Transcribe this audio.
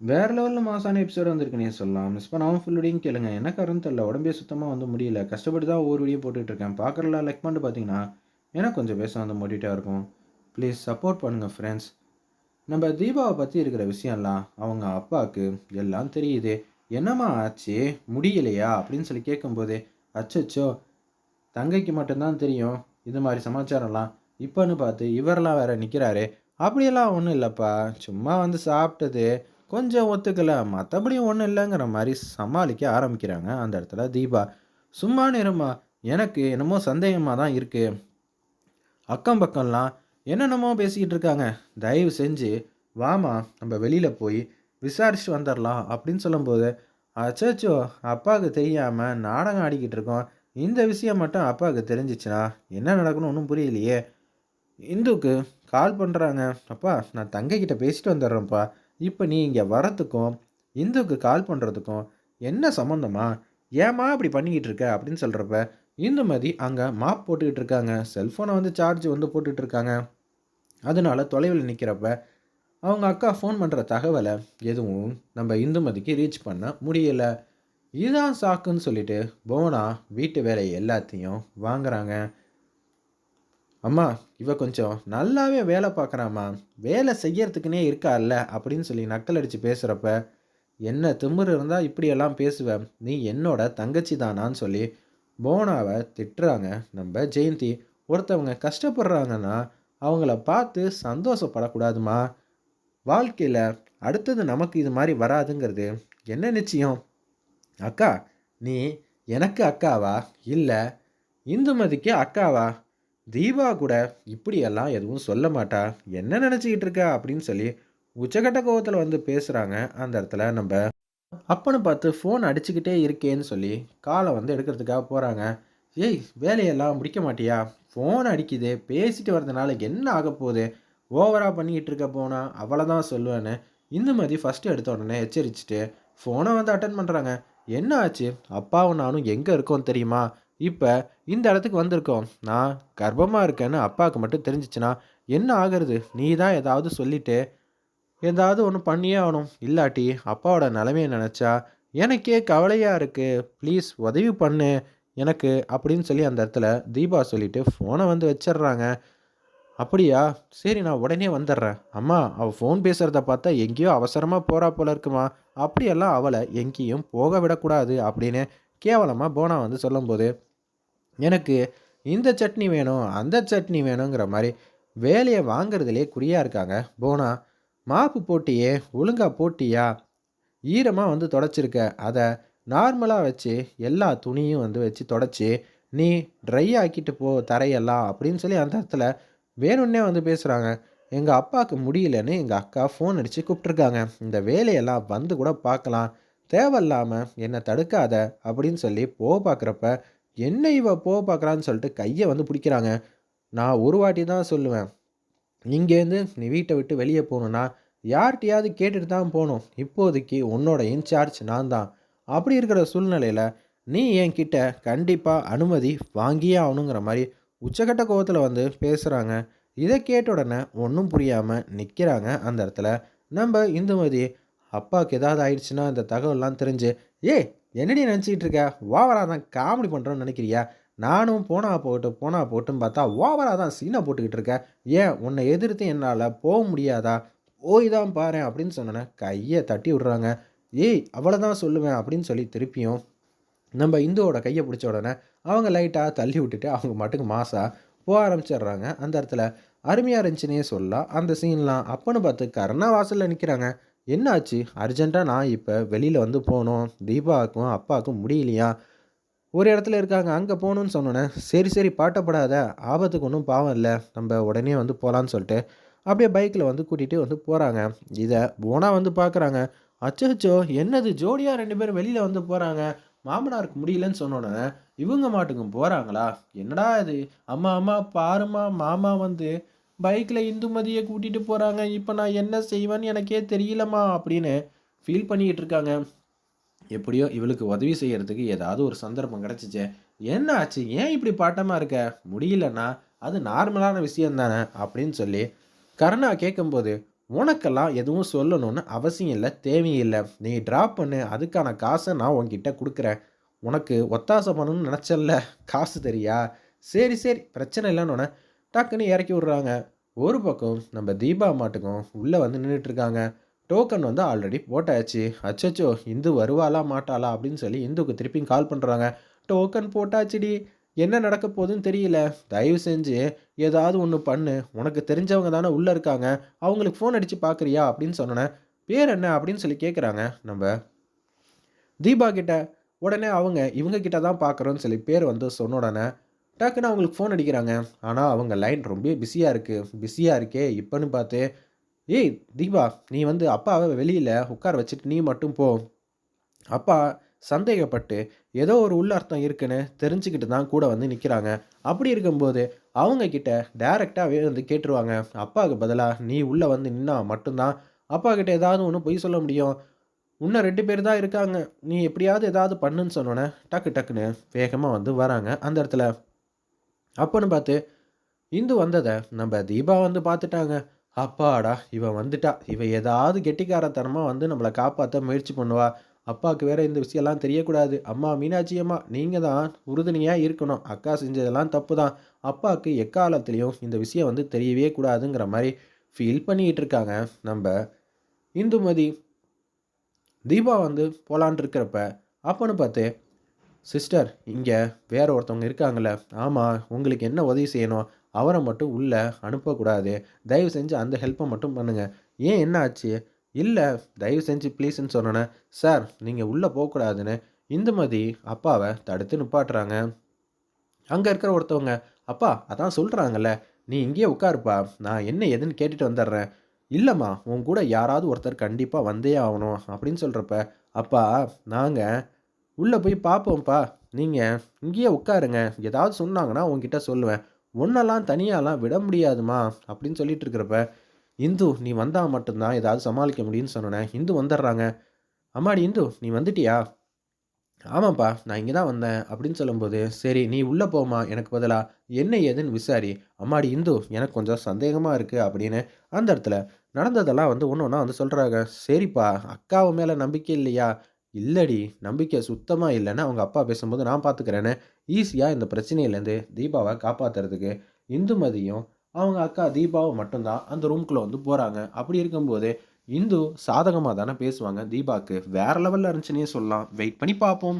வேற லெவலில் மாசான எபிசோடு வந்திருக்குனே சொல்லலாம். மிஸ் பண்ணாமல் ஃபுல் கேளுங்க. என்ன காரணம் தெரில உடம்பே சுத்தமாக வந்து முடியல. கஷ்டப்பட்டு தான் ஒவ்வொரு வீடியோ போட்டுட்டு இருக்கேன். பார்க்குறல லைக் பண்ணிட்டு பார்த்தீங்கன்னா எனக்கு கொஞ்சம் பேச வந்து மோட்டிவேட்டாக இருக்கும். ப்ளீஸ் சப்போர்ட் பண்ணுங்கள் ஃப்ரெண்ட்ஸ் நம்ம தீபாவை பற்றி இருக்கிற விஷயம்லாம் அவங்க அப்பாவுக்கு எல்லாம் தெரியுது. என்னம்மா ஆச்சு? முடியலையா? அப்படின்னு சொல்லி கேட்கும்போது அச்சோ தங்கைக்கு மட்டும்தான் தெரியும். இது மாதிரி சமாச்சாரம்லாம் இப்போன்னு பார்த்து இவரெல்லாம் வேற நிற்கிறாரு அப்படியெல்லாம் ஒன்றும் இல்லைப்பா. சும்மா வந்து சாப்பிட்டது. கொஞ்சம் ஒத்துக்கலை மற்றபடி ஒன்றும் இல்லைங்கிற மாதிரி சமாளிக்க ஆரம்பிக்கிறாங்க அந்த இடத்துல தீபா. சும்மா நேரமா எனக்கு என்னமோ சந்தேகமாக தான் இருக்குது அக்கம் பக்கம்லாம் என்னென்னமோ பேசிக்கிட்டு இருக்காங்க. தயவு செஞ்சு வாமா நம்ம வெளியில் போய் விசாரிச்சு வந்துடலாம் அப்படின்னு சொல்லும்போது அச்சோ அப்பாவுக்கு தெரியாமல் நாடகம் ஆடிக்கிட்டு இருக்கோம். இந்த விஷயம் மட்டும் அப்பாவுக்கு தெரிஞ்சிச்சுன்னா என்ன நடக்கணும் ஒன்றும் புரியலையே. இந்துக்கு கால் பண்ணுறாங்க அப்பா நான் தங்கைக்கிட்ட பேசிட்டு வந்துடுறேன்ப்பா. இப்போ நீ இங்கே வரத்துக்கும் இந்துக்கு கால் பண்ணுறதுக்கும் என்ன சம்மந்தமா ஏம்மா இப்படி பண்ணிக்கிட்டு இருக்க? அப்படின்னு சொல்கிறப்ப இந்துமதி அங்கே மாப் போட்டுக்கிட்டு இருக்காங்க. செல்ஃபோனை வந்து சார்ஜ் வந்து போட்டுக்கிட்டு இருக்காங்க. அதனால தொலைவில் நிற்கிறப்ப அவங்க அக்கா ஃபோன் பண்ணுற தகவலை எதுவும் நம்ம இந்துமதிக்கு ரீச் பண்ண முடியலை. இதுதான் சாக்குன்னு சொல்லிட்டு போனா வீட்டு வேலை எல்லாத்தையும் வாங்குறாங்க. அம்மா இவ கொஞ்சம் நல்லாவே வேலை பார்க்குறாம்மா. வேலை செய்யறதுக்குனே இருக்கால்ல அப்படின்னு சொல்லி நக்கல் அடித்து பேசுகிறப்ப என்ன திமிரு இருந்தால் இப்படியெல்லாம் பேசுவேன் நீ என்னோட தங்கச்சி தானான்னு சொல்லி போனாவை திட்டுறாங்க. நம்ம ஜெயந்தி ஒருத்தவங்க கஷ்டப்படுறாங்கன்னா அவங்கள பார்த்து சந்தோஷப்படக்கூடாதுமா. வாழ்க்கையில் அடுத்தது நமக்கு இது மாதிரி வராதுங்கிறது என்ன நிச்சயம்? அக்கா நீ எனக்கு அக்காவா? இல்லை இந்துமதிக்கு அக்காவா? தீபா கூட இப்படியெல்லாம் எதுவும் சொல்ல மாட்டா. என்ன நினச்சிக்கிட்டு இருக்க? அப்படின்னு சொல்லி உச்சகட்ட கோவத்தில் வந்து பேசுகிறாங்க அந்த இடத்துல நம்ம அப்பன்னு பார்த்து ஃபோன் அடிச்சுக்கிட்டே இருக்கேன்னு சொல்லி காலை வந்து எடுக்கிறதுக்காக போகிறாங்க ஏய் வேலையெல்லாம் முடிக்க மாட்டியா? ஃபோன் அடிக்குது. பேசிட்டு வரதுனால என்ன ஆக போகுது? ஓவராக பண்ணிக்கிட்டு இருக்க போனா அவ்வளோதான் தான் சொல்லுவேன்னு. இந்துமதி ஃபஸ்ட்டு எடுத்த உடனே எச்சரிச்சுட்டு ஃபோனை வந்து அட்டன் பண்ணுறாங்க என்ன ஆச்சு? அப்பாவும் நானும் எங்கே இருக்கோம் தெரியுமா? இப்போ இந்த இடத்துக்கு வந்திருக்கோம். நான் கர்ப்பமாக இருக்கேன்னு அப்பாவுக்கு மட்டும் தெரிஞ்சிச்சுன்னா என்ன ஆகிறது? நீ தான் ஏதாவது சொல்லிட்டு ஏதாவது ஒன்று பண்ணியே ஆகணும். இல்லாட்டி அப்பாவோட நிலைமையை நினச்சா எனக்கே கவலையாக இருக்குது ப்ளீஸ் உதவி பண்ணு. எனக்கு அப்படின்னு சொல்லி அந்த இடத்துல தீபா சொல்லிட்டு ஃபோனை வந்து வச்சிடுறாங்க. அப்படியா? சரி நான் உடனே வந்துடுறேன். அம்மா அவள் ஃபோன் பேசுகிறத பார்த்தா எங்கேயோ அவசரமாக போகிறா போல இருக்குமா? அப்படியெல்லாம் அவளை எங்கேயும் போக விடக்கூடாது அப்படின்னு கேவலமாக போனா வந்து சொல்லும்போது எனக்கு இந்த சட்னி வேணும் அந்த சட்னி வேணுங்கிற மாதிரி வேலையை வாங்குறதுலே குறியாக இருக்காங்க. போனா மாப்பு போட்டியே ஒழுங்காக போட்டியா? ஈரமாக வந்து தொடச்சிருக்க. அதை நார்மலாக வச்சு எல்லா துணியும் வந்து வச்சு தொடச்சி நீ ட்ரை ஆக்கிட்டு போ தரையெல்லாம் அப்படின்னு சொல்லி அந்த இடத்துல வேணும்னே வந்து பேசுகிறாங்க எங்கள் அப்பாவுக்கு முடியலன்னு எங்கள் அக்கா ஃபோன் அடித்து கூப்பிட்ருக்காங்க இந்த வேலையெல்லாம் வந்து கூட பார்க்கலாம். தேவையில்லாமல் என்னை தடுக்காத அப்படின்னு சொல்லி போக பார்க்குறப்ப என்ன இவ போக பார்க்குறான்னு சொல்லிட்டு கையை வந்து பிடிக்கிறாங்க. நான் ஒரு வாட்டி தான் சொல்லுவேன். இங்கேருந்து நீ வீட்டை விட்டு வெளியே போகணுன்னா யார்கிட்டையாவது கேட்டுட்டு தான் போகணும். இப்போதைக்கு உன்னோட இன்சார்ஜ் நான் தான். அப்படி இருக்கிற சூழ்நிலையில் நீ என்கிட்ட கண்டிப்பாக அனுமதி வாங்கியே ஆகணுங்கிற மாதிரி உச்சக்கட்ட கோவத்தில் வந்து பேசுகிறாங்க இதை கேட்ட உடனே ஒன்றும் புரியாமல் நிற்கிறாங்க அந்த இடத்துல. நம்ம இந்துமதி அப்பாவுக்கு ஏதாவது ஆயிடுச்சுன்னா இந்த தகவல்லாம் தெரிஞ்சு ஏய் என்னடி நினச்சிக்கிட்டு இருக்க? ஓவராக தான் காமெடி பண்ணுறோன்னு நினைக்கிறியா? நானும் போனா போகட்டும் போனா போகட்டும் பார்த்தா ஓவராக தான் சீனை போட்டுக்கிட்டு இருக்க. ஏன் உன்னை எதிர்த்து என்னால் போக முடியாதா? போய் தான் பாரு அப்படின்னு சொன்னோன்னே கையை தட்டி விட்றாங்க. ஏய் அவ்வளோதான் சொல்லுவேன் அப்படின்னு சொல்லி திருப்பியும் நம்ம இந்துவோட கையை பிடிச்ச உடனே அவங்க லைட்டாக தள்ளி விட்டுட்டு அவங்க மட்டுக்கு மாசாக போக ஆரம்பிச்சிடுறாங்க. அந்த இடத்துல அருமையாக இருந்துச்சுன்னே சொல்லலாம். அந்த சீன்லாம் அப்போன்னு பார்த்து கருணா வாசலில் நிற்கிறாங்க என்னாச்சு? அர்ஜெண்ட்டாக நான் இப்போ வெளியில் வந்து போகணும் தீபாவுக்கும் அப்பாவுக்கும் முடியலையா? ஒரு இடத்துல இருக்காங்க. அங்கே போகணுன்னு சொன்னோன்னே சரி சரி பாட்டப்படாத. ஆபத்துக்கு ஒன்றும் பாவம் இல்லை. நம்ம உடனே வந்து போகலான்னு சொல்லிட்டு அப்படியே பைக்கில் வந்து கூட்டிகிட்டு வந்து போகிறாங்க இதை போனால் வந்து பார்க்குறாங்க அச்சோ என்னது? ஜோடியாக ரெண்டு பேரும் வெளியில் வந்து போகிறாங்க மாமனாருக்கு முடியலன்னு சொன்னோன்னே இவங்க மாட்டுக்கும் போகிறாங்களா என்னடா இது? அம்மா அம்மா பாருமா மாமா வந்து பைக்கில் இந்துமதியை கூட்டிகிட்டு போகிறாங்க இப்போ நான் என்ன செய்வேன்னு எனக்கே தெரியலம்மா அப்படின்னு ஃபீல் பண்ணிக்கிட்டு இருக்காங்க. எப்படியோ இவளுக்கு உதவி செய்கிறதுக்கு ஏதாவது ஒரு சந்தர்ப்பம் கிடச்சிச்சே. என்ன ஆச்சு? ஏன் இப்படி பாட்டமாக இருக்க? முடியலன்னா அது நார்மலான விஷயம் தானே அப்படின்னு சொல்லி கருணா கேட்கும்போது உனக்கெல்லாம் எதுவும் சொல்லணும்னு அவசியம் இல்லை தேவையில்லை நீ ட்ராப் பண்ணு. அதுக்கான காசை நான் உங்ககிட்ட கொடுக்குறேன். உனக்கு ஒத்தாசை பண்ணணும்னு நினச்சல்ல காசு தெரியா? சரி சரி. பிரச்சனை இல்லைன்னு டக்குன்னு இறக்கி விட்றாங்க. ஒரு பக்கம் நம்ம தீபா மாட்டுக்கும் உள்ளே வந்து நின்றுட்டு இருக்காங்க டோக்கன் வந்து ஆல்ரெடி போட்டாச்சு. அச்சச்சோ இந்து வருவாளா மாட்டாளா அப்படின்னு சொல்லி இந்துக்கு திருப்பியும் கால் பண்ணுறாங்க டோக்கன் போட்டாச்சுடி. என்ன நடக்க போகுதுன்னு தெரியல. தயவு செஞ்சு ஏதாவது ஒன்று பண்ணு. உனக்கு தெரிஞ்சவங்க தானே உள்ளே இருக்காங்க. அவங்களுக்கு ஃபோன் அடித்து பார்க்குறியா அப்படின்னு சொன்னேன் பேர் என்ன? அப்படின்னு சொல்லி கேட்குறாங்க நம்ம தீபா கிட்ட. உடனே அவங்க இவங்க கிட்ட தான் பார்க்குறோன்னு சொல்லி பேர் வந்து சொன்ன உடனே டக்குன்னு அவங்களுக்கு ஃபோன் அடிக்கிறாங்க. ஆனால் அவங்க லைன் ரொம்ப பிஸியாக இருக்குது பிஸியாக இருக்கே இப்போன்னு பார்த்து ஏய் தீபா நீ வந்து அப்பாவை வெளியில் உட்கார வச்சுட்டு நீ மட்டும் போ. அப்பா சந்தேகப்பட்டு ஏதோ ஒரு உள்ளர்த்தம் இருக்குன்னு தெரிஞ்சுக்கிட்டு தான் கூட வந்து நிற்கிறாங்க அப்படி இருக்கும்போது அவங்க கிட்ட டைரெக்டாகவே வந்து கேட்டுருவாங்க. அப்பாவுக்கு பதிலாக நீ உள்ளே வந்து நின்னா மட்டும்தான் அப்பா கிட்ட ஏதாவது ஒன்று பொய் சொல்ல முடியும். இன்னும் ரெண்டு பேர் தான் இருக்காங்க. நீ எப்படியாவது ஏதாவது பண்ணுன்னு சொன்னோன்னே டக்கு டக்குன்னு வேகமாக வந்து வராங்க அந்த இடத்துல. அப்போன்னு பார்த்து இந்து வந்ததை நம்ம தீபா வந்து பார்த்துட்டாங்க. அப்பாடா இவன் வந்துட்டா. இவன் ஏதாவது கெட்டிக்காரத்தனமாக வந்து நம்மளை காப்பாற்ற முயற்சி பண்ணுவா. அப்பாவுக்கு வேற இந்த விஷயம்லாம் தெரியக்கூடாது. அம்மா மீனாட்சி அம்மா நீங்கள் தான் உறுதுணையாக இருக்கணும். அக்கா செஞ்சதெல்லாம் தப்பு தான் அப்பாவுக்கு எக்காலத்துலேயும் இந்த விஷயம் வந்து தெரியவே கூடாதுங்கிற மாதிரி ஃபீல் பண்ணிகிட்டு இருக்காங்க. நம்ம இந்துமதி தீபா வந்து போலான் இருக்கிறப்ப அப்போன்னு பார்த்து சிஸ்டர் இங்கே வேற ஒருத்தவங்க இருக்காங்களே ஆமாம் உங்களுக்கு என்ன உதவி செய்யணும்? அவரை மட்டும் உள்ளே அனுப்பக்கூடாது. தயவு செஞ்சு அந்த ஹெல்ப்பை மட்டும் பண்ணுங்கள் ஏன் என்ன ஆச்சு? இல்லை தயவு செஞ்சு ப்ளீஸ்ன்னு சொன்னோன்னே சார் நீங்கள் உள்ளே போகக்கூடாதுன்னு. இந்துமதி அப்பாவை தடுத்து நிப்பாட்டுறாங்க. அங்கே இருக்கிற ஒருத்தவங்க அப்பா அதான் சொல்கிறாங்கல்ல நீ இங்கேயே உட்காருப்பா நான் என்ன எதுன்னு கேட்டுட்டு வந்துடுறேன். இல்லைம்மா உன் கூட யாராவது ஒருத்தர் கண்டிப்பாக வந்தே ஆகணும் அப்படின்னு சொல்கிறப்ப அப்பா நாங்கள் உள்ளே போய் பார்ப்போம்ப்பா நீங்கள் இங்கேயே உட்காருங்க. ஏதாவது சொன்னாங்கன்னா உங்ககிட்ட சொல்லுவேன். ஒன்றெல்லாம் தனியாலாம் விட முடியாதுமா அப்படின்னு சொல்லிட்டு இருக்கிறப்ப இந்து நீ வந்தால் மட்டும்தான் ஏதாவது சமாளிக்க முடியும்னு சொன்னேன் இந்து வந்துடுறாங்க. அம்மாடி இந்து நீ வந்துட்டியா? ஆமாப்பா நான் இங்கே தான் வந்தேன் அப்படின்னு சொல்லும்போது சரி நீ உள்ளே போமா எனக்கு பதிலாக என்ன ஏதுன்னு விசாரி. அம்மாடி இந்து எனக்கு கொஞ்சம் சந்தேகமாக இருக்குது அப்படின்னு அந்த இடத்துல நடந்ததெல்லாம் வந்து ஒன்று ஒன்றா வந்து சொல்கிறாங்க சரிப்பா அக்காவை மேலே நம்பிக்கை இல்லையா? இல்லடி நம்பிக்கை சுத்தமாக இல்லைன்னு அவங்க அப்பா பேசும்போது நான் பார்த்துக்கிறேன்னு ஈஸியாக இந்த பிரச்சனையிலேருந்து தீபாவை காப்பாற்றுறதுக்கு இந்துமதியும் அவங்க அக்கா தீபாவும் மட்டும்தான் அந்த ரூம்குள்ளே வந்து போகிறாங்க அப்படி இருக்கும்போது இந்து சாதகமாக தானே பேசுவாங்க. தீபாவுக்கு வேறு லெவலில் இருந்துச்சுன்னே சொல்லலாம். வெயிட் பண்ணி பார்ப்போம்.